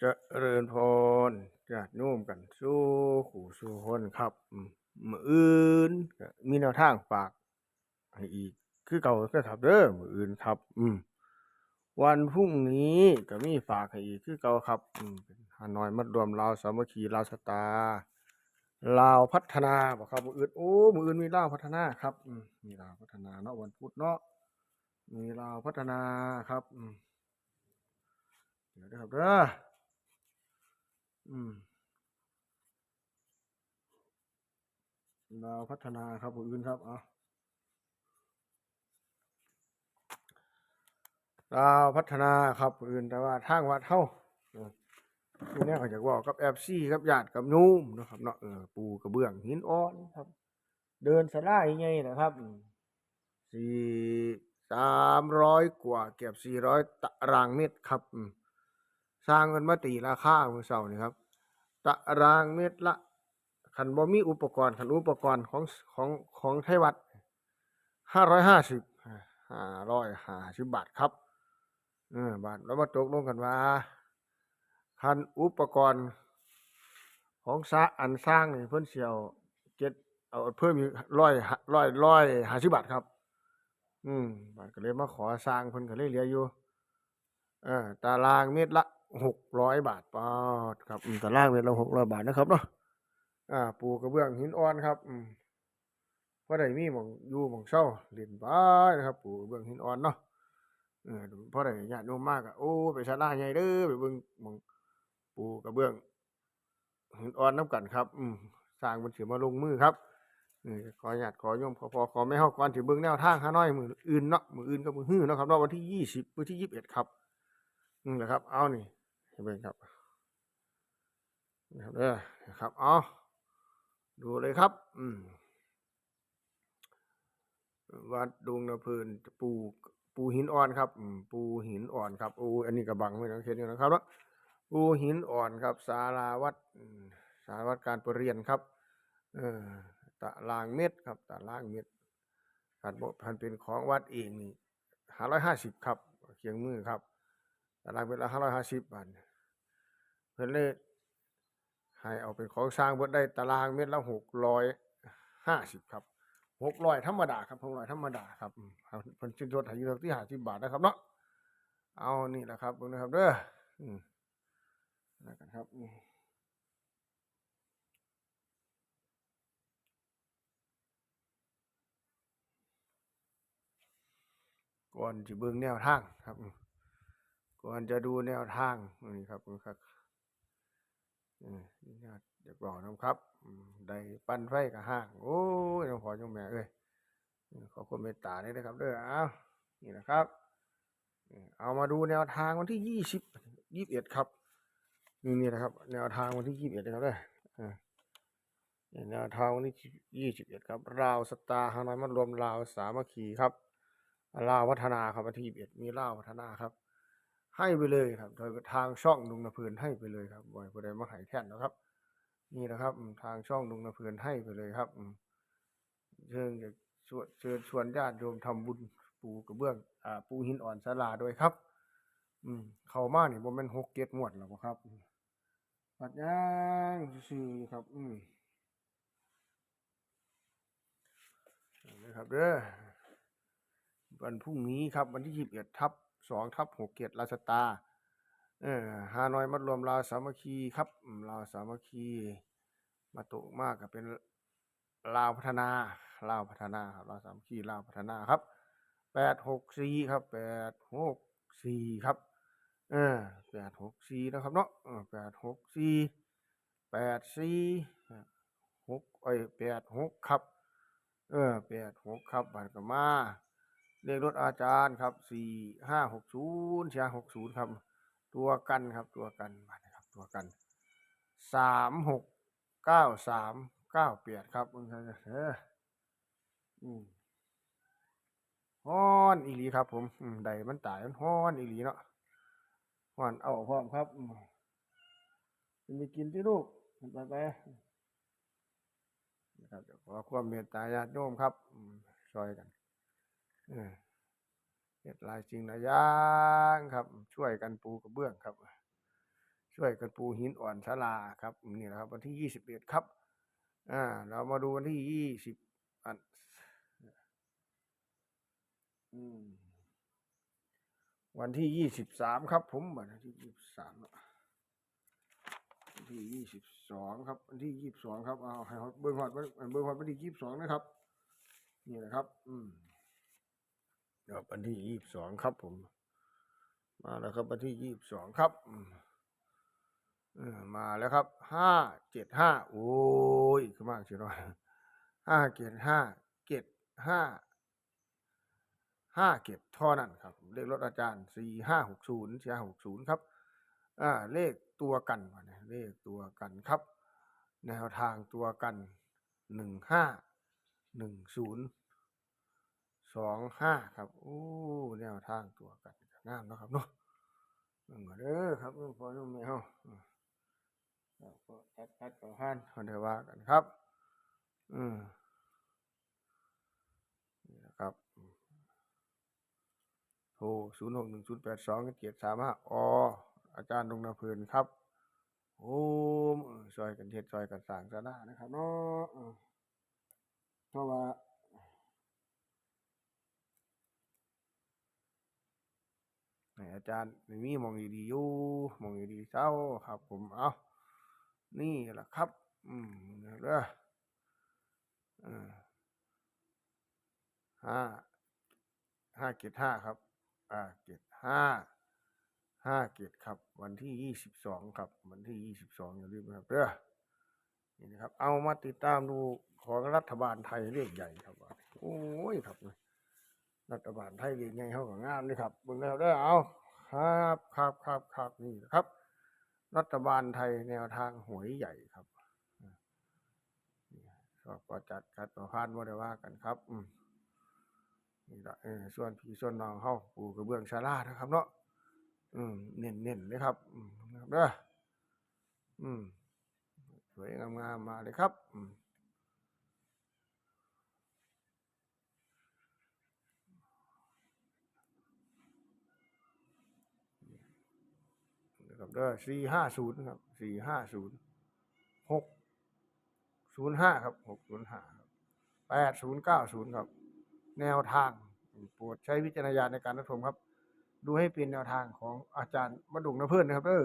จะเริญพรญาติโยมกันสู้ขู่สู้คนครับมืออื่นมีแนวทางฝากให้อีก คือเก่าคือครับเด้อมืออื่นครับ อืมวันพรุ่งนี้ก็มีฝากให้อีกคือเก่าครับอืมฮานอยมัดรวมลาวสามัคคีลาวสตาลาวพัฒนาบ่ครับมืออื่นโอ้มืออื่นมีลาวพัฒนาครับอืมมีลาวพัฒนาเนาะวันพุธเนาะมีลาวพัฒนาครับอืมเดี๋ยวนะครับเด้อ อืมเราวพัฒนาครับผู้อื่นครับอาเราวพัฒนาครับผู้อื่นแต่ว่าทางวัดเท่าทีนี้เขาจะบอกกับแอบซี่กับญาติกับนุ่มนะครับเนาะเออปูกระเบื้องหินอ่อนครับ เดินสลายไงนะครับสี่สามร้อยกว่าเกือบสี่ร้อยตารางเมตรครับอื สร้างกันมาตีราคาเมื่อเสานี่ครับตารางเมตรละขันบ่มีอุปกรณ์ขันอุปกรณ์ของของของไทยวัดห้าร้อยห้าสิบห้าร้อยห้าสิบบาทครับเออบาทแล้วมาตกลงกันว่าคันอุปกรณ์ของสร้าอันสร้างนี่เพิ่นเสียวเจ็ดเอาเพิ่มอีกร้อยร้อยร้อยห้าสิบบาทครับ อืมบาทก็เลยมาขอสร้างเพิ่นก็เลยเหลืออยู่เออตารางเมตรละ หกร้อยบาทปอดครับอืมตารางเมตรละหกร้อยบาทนะครับเนาะอ่า ปูกระเบื้องหินอ่อนครับอืมพอได้มีหมองอยู่หมองเช่าเล่นไปนะครับ ปูกระเบื้องหินอ่อนเนาะเออพอได้ญาติโยมมากอะโอ้ไปชนะใหญ่เด้อไปเบิ่งหมองปูกระเบื้องหินอ่อนน้ำกันครับ อืมสร้างมันเสียมาลงมือครับเออขอญาติขอโยมขอพอขอไม่เฮาก่อนที่เบิ่งแนวทางหาน้อยมืออื่นเนาะมืออื่นก็มือฮื้อเนาะครับเนาะวันที่ยี่สิบวันที่ยี่สิบเอ็ดครับอืมนะครับ เอานี่ เบิ่งครับนะครับเด้อนะครับเอาดูเลยครับ อืมวัดดวงนาเพลินปูปูหินอ่อนครับปูหินอ่อนครับโอ้อันนี้กระบังไม่ต้องเขียนอยู่นะครับเนาะปูหินอ่อนครับศาลาวัดศาลาวัดการประเรียนครับเออตารางเมตรครับตารางเมตรการบอกพันเป็นของวัดเองนี่ห้าร้อยห้าสิบครับเคียงมือครับตารางเมตรละห้าร้อยห้าสิบบาท เพิ่นเลยให้เอาเป็นของสร้างเบิดได้ตารางเมตรละหกร้อยห้าสิบครับหกร้อยธรรมดาครับหกร้อยธรรมดาครับครับเพิ่นชิ้นรถให้อยู่ที่ห้าสิบบาทนะครับเนาะเอานี่แหละครับเบิ่งนะครับเด้ออืมแล้วกันครับก่อนจะเบิ่งแนวทางครับ ก่อนจะดูแนวทางนี่ครับครับ ญาติเดี๋ยวบอกนะครับ ได้ปั้นไฟกับห้าง โอ้ยหลวงพ่อจงแม่เอ้ยขอความเมตตาด้วยนะครับเด้อเอานี่นะครับ เอามาดูแนวทางวันที่ยี่สิบยี่สิบเอ็ดครับนี่นี่นะครับ แนวทางวันที่ยี่สิบเอ็ดนะครับเด้ออ่าแนวทางวันที่ยี่สิบเอ็ดครับ ราวสตาร์ฮานอยมันรวมราวสามัคคีครับลาวพัฒนาครับวันที่ยี่สิบเอ็ดมีลาวพัฒนาครับ ให้ไปเลยครับโดยทางช่องลุงนาเพลินให้ไปเลยครับบ่อยผู้ใดมาหายแท่นนะครับ นี่นะครับทางช่องลุงนาเพลินให้ไปเลยครับเชิญจะชวนเชิญชวนญาติโยมทำบุญปูกระเบื้องอ่าปูหินอ่อนศาลาด้วยครับ อืมเข้ามานี่บ่แม่นหกเจ็ดงวดแล้วครับปัดย่างซื่อครับ อืมนะครับเด้อวันพรุ่งนี้ครับ วันที่ยี่สิบเอ็ดทับ สองทับหกเกียรติราชตาเออฮานอยมัดรวมลาวสามัคคีครับลาวสามัคคีมาตุมากก็เป็นลาวพัฒนาลาวพัฒนาครับลาวสามัคคีลาวพัฒนาครับแปดหกสี่ครับแปดหกสี่ครับเออแปดหกสี่นะครับเนาะเออแปดหกสี่แปดสี่หกเอ้แปดหกครับ เออแปดหกครับบัตรกมา เลขรถอาจารย์ครับสี่ห้าหกศูนย์เชียหกศูนย์ครับ ตัวกันครับตัวกันมานะครับตัวกันสามหกเก้าสามเก้าเปียดครับมึงเอออืมฮ้อนอีหลีครับผมอืมใดมันตายมันฮ้อนอีหลีเนาะฮ้อนเอาพร้อมครับอืมกินไปกินที่ลูกไปไปนะครับขอความเมตตาญาติโยมครับอืมช่วยกัน เออเฮ็ดลายจริงหลายอย่างครับ ช่วยกันปูกระเบื้องครับ ช่วยกันปูหินอ่อนศาลาครับนี่แหละครับ วันที่ยี่สิบเอ็ดครับ อ่า เรามาดูวันที่ยี่สิบอันวันที่ยี่สิบสามครับ ผมวันที่ยี่สิบสามวันที่ยี่สิบสองครับวันที่ยี่สิบสองครับเอาให้เขาเบิ้งฮอดเบิ้งฮอดวันที่ยี่สิบสองนะครับ นี่แหละครับ อืม เดี๋ยววันที่ยี่สิบสองครับผม มาแล้วครับวันที่ยี่สิบสองครับมาแล้วครับห้าเจ็ดห้าโอ้ยขึ้นมากเชียวน้อยห้าเจ็ดห้าเจ็ดห้าห้าเก็บท่อนั้นครับ เลขรถอาจารย์สี่ห้าหกศูนย์สี่ห้าหกศูนย์ครับอ่าเลขตัวกันวะเนี่ยเลขตัวกันครับ แนวทางตัวกันหนึ่งห้าหนึ่งศูนย์ สองห้าครับโอ้แนวทางตัวกันงามเนะครับเนาะเบิ่งก่อนเด้อครับเบิ่งพอนุ่มแมวแล้วก็ชัดชัดกับฮันคนเดียวว่ากันครับ อืมนี่นะครับโทรศูนย์หกหนึ่งศูนย์แปดสองเจ็ดสามห้าออาจารย์ดงนาเพลินครับโอ้มเออซอยกันเฮ็ดซอยกันสร้างสารานะครับเนาะเพราะว่า ให้อาจารย์มีมองดีๆอยู่มองดีๆเศร้าครับ ผมเอานี่แหละครับ อืมเด้อเออห้าห้าเกตห้าครับ อ่าเกตห้าห้าเกตครับ วันที่ยี่สิบสองครับ วันที่ยี่สิบสองอย่าลืมนะครับเด้อนี่นะครับ เอามาติดตามดูของรัฐบาลไทยเลขใหญ่ครับโอ้ยครับ รัฐบาลไทยเรียนไงเขาก็งามเลยครับเบิ่งแล้วเด้อเอาครับครับครับครับนี่ครับ รัฐบาลไทยแนวทางหวยใหญ่ครับสอบก็จัดคัดประพานบ่าได้ว่ากันครับนี่ละส่วนพี่ส่วนน้องเฮาปูกระเบื้องศาลานะครับ เนาะอืมเน้นเลยครับนะครับเด้ออืมสวยงามๆมาเลยครับ นะครับเด้อสี่ห้าศูนย์ครับสี่ห้าศูนย์หกศูนย์ห้าครับหกศูนย์ห้าแปดศูนย์เก้าศูนย์ครับ แนวทางโปรดใช้วิจารณญาณในการรับชมครับ ดูให้เป็นแนวทางของอาจารย์มดุงนะเพื่อนนะครับเด้อ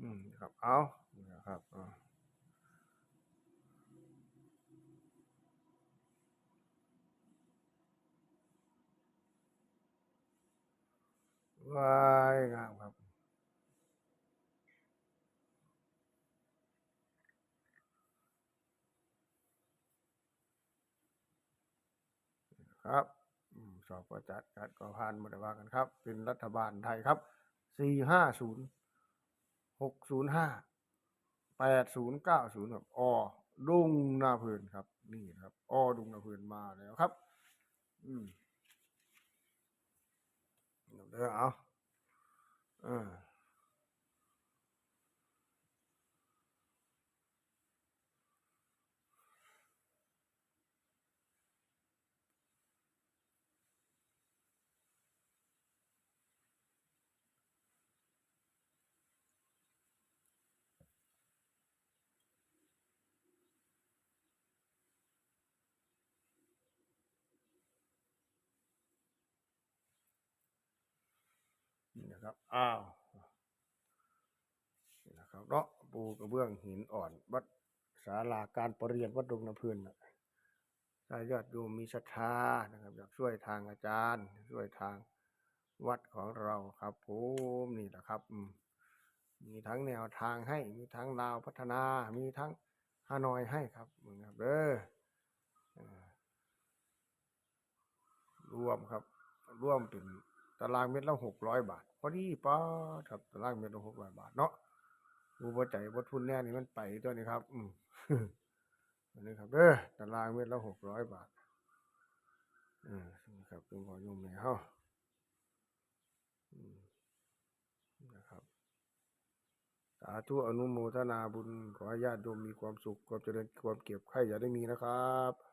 อืมครับเอานะครับ วายงามครับครับสอบประจัดการก่อพานมาได้ว่ากันครับ เป็นรัฐบาลไทยครับสี่ห้าศูนย์หกศูนย์ห้าแปดศูนย์เก้าศูนย์ครับอดุงนาเพลินครับ นี่ครับอดุงนาเพลินมาแล้วครับ อืม เดี๋ยวเด้อเอาเออ นะครับ อ้าวนี่นะครับเนาะปูกระเบื้องหินอ่อน วัดศาลาการประเรียนวัดดงน้ำพื่นนะถ้าญาติโยมมีศรัทธานะครับอยากช่วยทางอาจารย์ ช่วยทางวัดของเราครับผมนี่แหละครับ มีทั้งแนวทางให้ มีทั้งลาวพัฒนา มีทั้งฮานอยให้ครับมึงครับเด้อเอ่อรวมครับ ร่วมเป็นตารางเมตรละหกร้อยบาท พอดีป้าครับตารางเมตรละหกร้อยบาทเนาะรูบ่ใจบ่ทุนแน่นี่มันไปตัวนี้ครับ อืมนี้ครับเด้อตารางเมตรละหกร้อยบาทอืมครับเป็นพอยุ่มแม่เฮานะครับสาธุอนุโมทนาบุญขอให้ญาติโยมมีความสุขความเจริญความเก็บไข่อย่าได้มีนะครับ